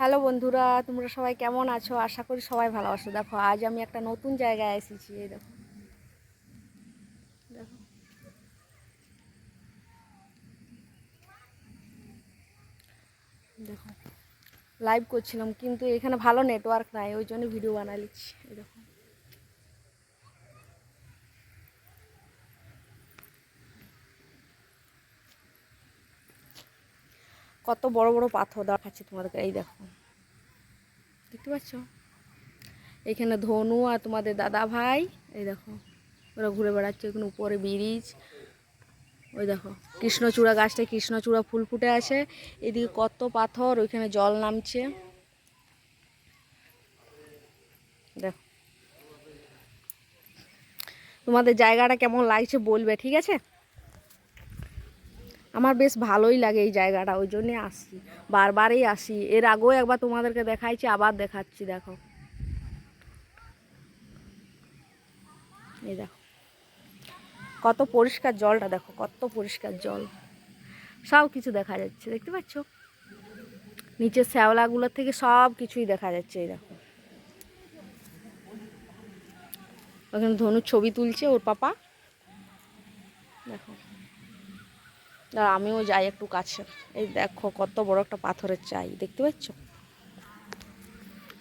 Hello বন্ধুরা, তোমরা সবাই কেমন আছো? আশা করি সবাই ভালো আছো। দেখো, আজ আমি একটা নতুন জায়গায় এসেছি, এই দেখো। দেখো। দেখো। লাইভ করছিলাম, কিন্তু এখানে ভালো নেটওয়ার্ক নাই, ওই জন্য ভিডিও বানালিছি এই দেখো। কত বড় বড় পাথর দেখাচ্ছি তোমাদেরকে, এই দেখো। দেখতে পাচ্ছ? এখানে ধনু আর তোমাদের দাদা ভাই, এই দেখো, ওরা ঘুরে বেড়াচ্ছে ওখানে উপরে ব্রিজ। ওই দেখো, কৃষ্ণচূড়া গাছটায় কৃষ্ণচূড়া ফুল ফুটে আছে। এদিকে কত পাথর, ওইখানে জল নামছে। দেখো। তোমাদের জায়গাটা কেমন লাগছে বলবে, ঠিক আছে? আমার বেশ ভালোই লাগে এই জায়গাটা, ওই জন্যে আসি বারবারই আসি। এর আগেও একবার তোমাদেরকে দেখাইছি, আবার দেখাচ্ছি, দেখো। এই দেখো। কত পরিষ্কার জলটা, দেখো, কত পরিষ্কার জল। সব কিছু দেখা যাচ্ছে, দেখতে পাচ্ছ? নিচের শ্যাওলাগুলোর থেকে সব কিছুই দেখা যাচ্ছে, এই দেখো। ওখানে ধনুর ছবি তুলছে ওর পাপা। দেখো। দাঁড়া আমিও যাই একটু কাছে। এই দেখো, কত বড় একটা পাথরের চাই, দেখতে পাচ্ছ?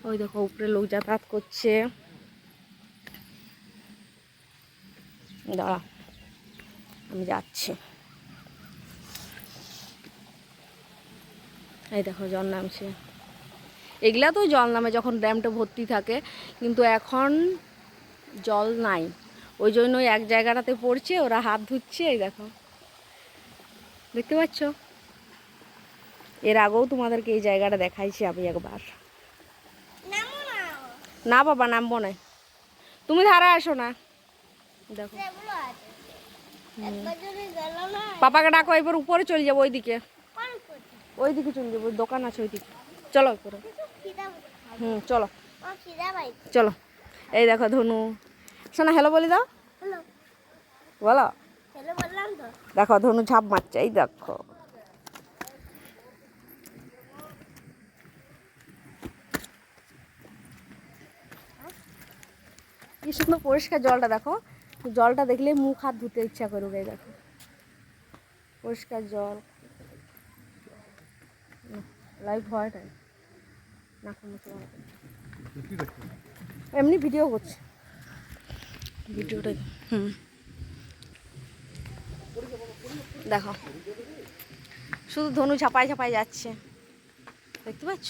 ওই দেখো, উপরে লোক যাতায়াত করছে। দাঁড়া আমি যাচ্ছি। এই দেখো, জল নামছে। এগুলা তো জল নামে, যখন ড্যামটা ভর্তি থাকে, কিন্তু এখন জল নাই। ওই জন্য ওই এক জায়গাটাতে পড়ছে, ওরা হাত ধুচ্ছে, এই দেখো। দেখতে পাচ্ছ? এর আগেও তোমাদেরকে এই জায়গাটা দেখাইছি আমি একবার। না বাবা নামবো না। তুমি ধারা আসো না। দেখো। পাপাকে ডাকো এবার উপরে চলে যাব ওইদিকে। ওইদিকে চলে যাব দোকান আছে ওইদিকে। চলো উপরে। হুম চলো। চলো। এই দেখো ধনু। শোনা হ্যালো বলে দাও। বলো। দেখো ধনু ঝাপ মারছে এই দেখো। কি সুন্দর পরিষ্কার জলটা দেখো। জলটা দেখলে মুখ হাত ধুতে ইচ্ছা করুক এই দেখো। পরিষ্কার জল। লাইভ হয় তাই না কোনো এমনি ভিডিও করছে। ভিডিওটা হুম। দেখো। শুধু ধনু ঝাপাই ঝাপাই যাচ্ছে। দেখতে পাচ্ছ?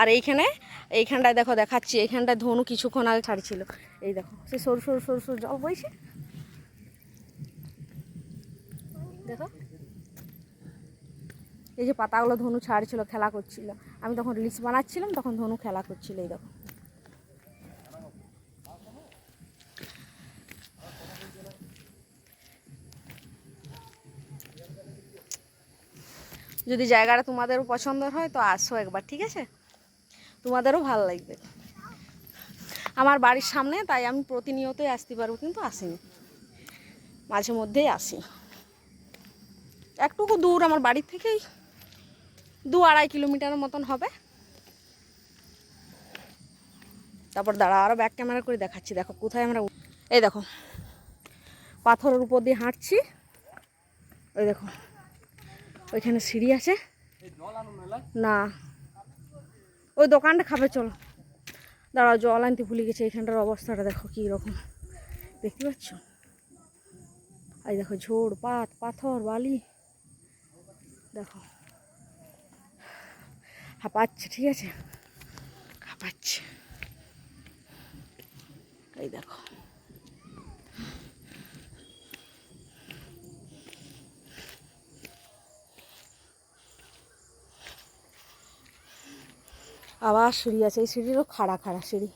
আর এইখানে, এইখানটায় দেখো, দেখাচ্ছি। এইখানটায় ধনু কিছুক্ষণ আগে ছাড়ছিল। এই দেখো, সে সরু সরু সরু সরু জল বইছে। দেখো। এই যে পাতাগুলো ধনু ছাড়ছিল, খেলা করছিল। আমি তখন রিলস বানাচ্ছিলাম, তখন ধনু খেলা করছিল, এই দেখো। যদি জায়গাটা তোমাদেরও পছন্দ হয়, তো আসো একবার, ঠিক আছে? তোমাদেরও ভালো লাগবে। আমার বাড়ির সামনে, তাই আমি প্রতিনিয়তই আসতে পারব, কিন্তু আসিনি। মাঝে মধ্যেই আসি। একটুকু দূর আমার বাড়ির থেকেই, দু আড়াই কিলোমিটারের মতন হবে। তারপর দাঁড়া আরও ব্যাক ক্যামেরা করে দেখাচ্ছি। দেখো, কোথায় আমরা এই দেখো, পাথরের উপর দিয়ে হাঁটছি। ওই দেখো ওইখানে সিঁড়ি আছে। না ওই দোকানটা খাবে চলো। দাঁড়াও জল আনতে ভুলে গেছে এখানটার অবস্থাটা দেখো কী রকম। দেখতে পাচ্ছ? এই দেখো ঝোড় পাত পাথর বালি। দেখো। হাঁপাচ্ছে ঠিক আছে? হাঁপাচ্ছে। এই দেখো। আবার সিঁড়ি আছে, এই সিঁড়িরও খাড়া খাড়া সিঁড়ি।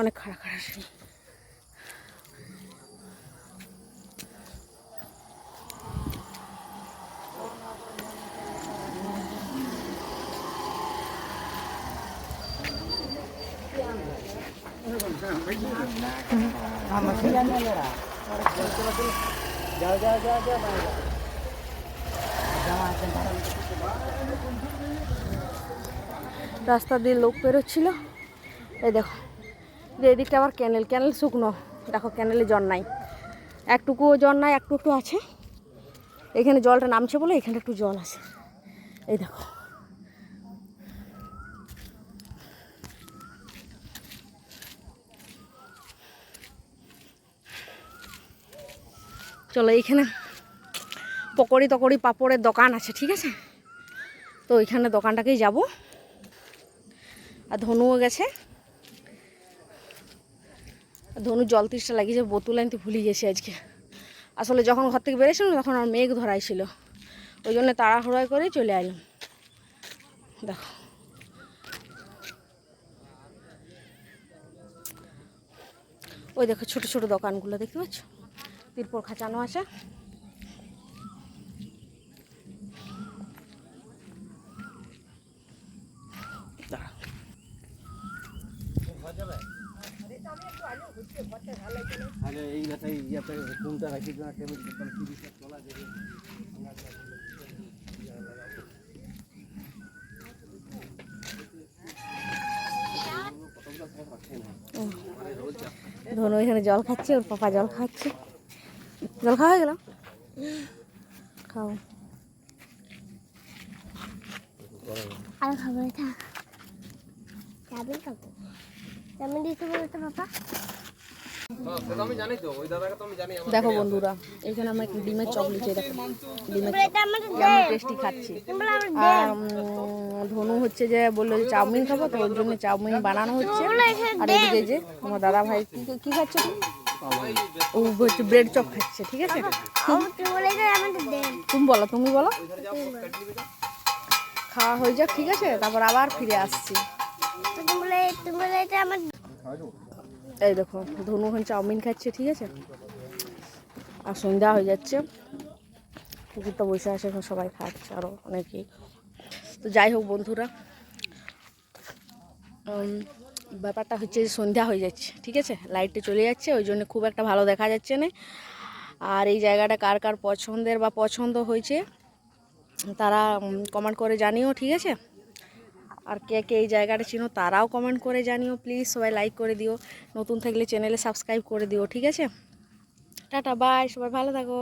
অনেক খাড়া খাড়া সিঁড়ি। যাও যাও যাও যাও বাইরে যাও। জামা আছে দাঁড়ান। রাস্তা দিয়ে লোক বেরোচ্ছিল। এই দেখো, যে এদিকটা আবার ক্যানেল ক্যানেল শুকনো। দেখো, ক্যানেলে জল নাই। একটুকুও জল নাই, একটু একটু আছে। এখানে জলটা নামছে বলে এখানে একটু জল আছে। এই দেখো। চলো, এইখানে পকোড়ি তকড়ি পাপড়ের দোকান আছে, ঠিক আছে? তো ওইখানে দোকানটাকেই যাব। আর ধনুও গেছে। ধনু জল তৃষ্টা লাগিয়েছে, বোতল আনতে ভুলে গেছি আজকে। আসলে যখন ঘর থেকে বেরিয়েছিলাম তখন আমার মেঘ ধরাই ছিল। ওই জন্য তাড়াহুড়াই করে চলে এলাম দেখো। ওই দেখো ছোট ছোট দোকানগুলো, দেখতে পাচ্ছ? তিরপল খাঁচানো আছে। আরে এই মাথায় ইয়াতে কোনটা রাখি না টেবিল দোকান তিরিশ চলা যাবে ধনু এখানে জল খাচ্ছে ওর পাপা জল খাচ্ছে। জল খাওয়া হয়ে গেল? খাও। আর খাবার থাক যাবে খাব তেমন দিতে বলতো বাবা দেখো বন্ধুরা এখানে আমরা একটু ডিমের চপ লিচে দেখো। ডিমের আমরা টেস্টি খাচ্ছি। আর ধনু হচ্ছে যে বলল যে চাউমিন খাব তো ওর জন্য চাউমিন বানানো হচ্ছে। আর এদিকে যে আমার দাদা ভাই কি খাচ্ছে ও হচ্ছে ব্রেড চপ খাচ্ছে ঠিক আছে? তুমি বলে তুমি বলো খাওয়া হয়ে যাক ঠিক আছে? তারপর আবার ফিরে আসছি। তুমি আমার এই দেখো, ধনু ওখানে চাউমিন খাচ্ছে, ঠিক আছে? আর সন্ধ্যা হয়ে যাচ্ছে। পুকুরটা বসে আছে, এখন সবাই খাচ্ছে আরও অনেকেই তো যাই হোক বন্ধুরা ব্যাপারটা হচ্ছে যে সন্ধ্যা হয়ে যাচ্ছে, ঠিক আছে? লাইটটা চলে যাচ্ছে, ওই জন্য খুব একটা ভালো দেখা যাচ্ছে না। আর এই জায়গাটা কার কার পছন্দের বা পছন্দ হয়েছে, তারা কমেন্ট করে জানিও, ঠিক আছে? আর কে কে এই জায়গাটা চিনো তারাও কমেন্ট করে জানিও প্লিজ সবাই লাইক করে দিও। নতুন থাকলে চ্যানেলে সাবস্ক্রাইব করে দিও, ঠিক আছে? টাটা বাই সবাই ভালো থাকো।